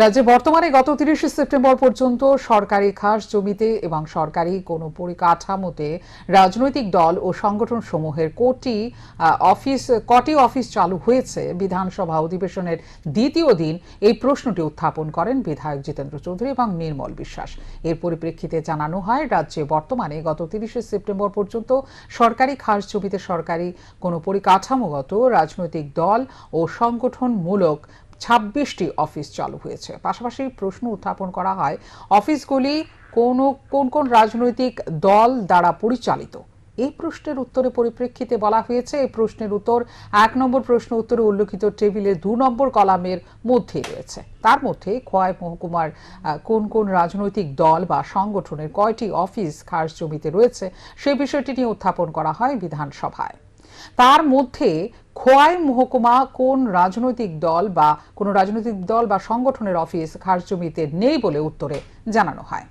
রাজ্যে বর্তমানে গত তিরিশে সেপ্টেম্বর পর্যন্ত সরকারি খাস জমিতে এবং সরকারি কোনো পরিকাঠামোতে রাজনৈতিক দল ও সংগঠন সমূহের কোটি অফিস, কটি অফিস চালু হয়েছে। বিধানসভা অধিবেশনের দ্বিতীয় দিন এই প্রশ্নটি উত্থাপন করেন বিধায়ক জিতেন্দ্র চৌধুরী এবং নির্মল বিশ্বাস। এর পরিপ্রেক্ষিতে জানানো হয়, রাজ্যে বর্তমানে গত তিরিশে সেপ্টেম্বর পর্যন্ত সরকারি খাস জমিতে সরকারি কোনো পরিকাঠামোগত, রাজনৈতিক দল ও সংগঠনমূলক ছাব্বিশটি অফিস চালু হয়েছে। পাশাপাশি প্রশ্ন উত্থাপন করা হয়, অফিসগুলি কোন কোন কোন রাজনৈতিক দল দ্বারা পরিচালিত? এই প্রশ্নের উত্তরে পরিপ্রেক্ষিতে বলা হয়েছে, এই প্রশ্নের উত্তর এক নম্বর প্রশ্ন উত্তরে উল্লেখিত টেবিলের দু নম্বর কলামের মধ্যে রয়েছে। তার মধ্যে খোয়াই মহকুমার কোন কোন রাজনৈতিক দল বা সংগঠনের কয়টি অফিস খাস জমিতে রয়েছে সেই বিষয়টি নিয়ে উত্থাপন করা হয় বিধানসভায়। তার মধ্যে খোয়াই মহকুমা কোন রাজনৈতিক দল বা কোন রাজনৈতিক দল বা সংগঠনের অফিস খাস জমিতে নেই বলে উত্তরে জানানো হয়।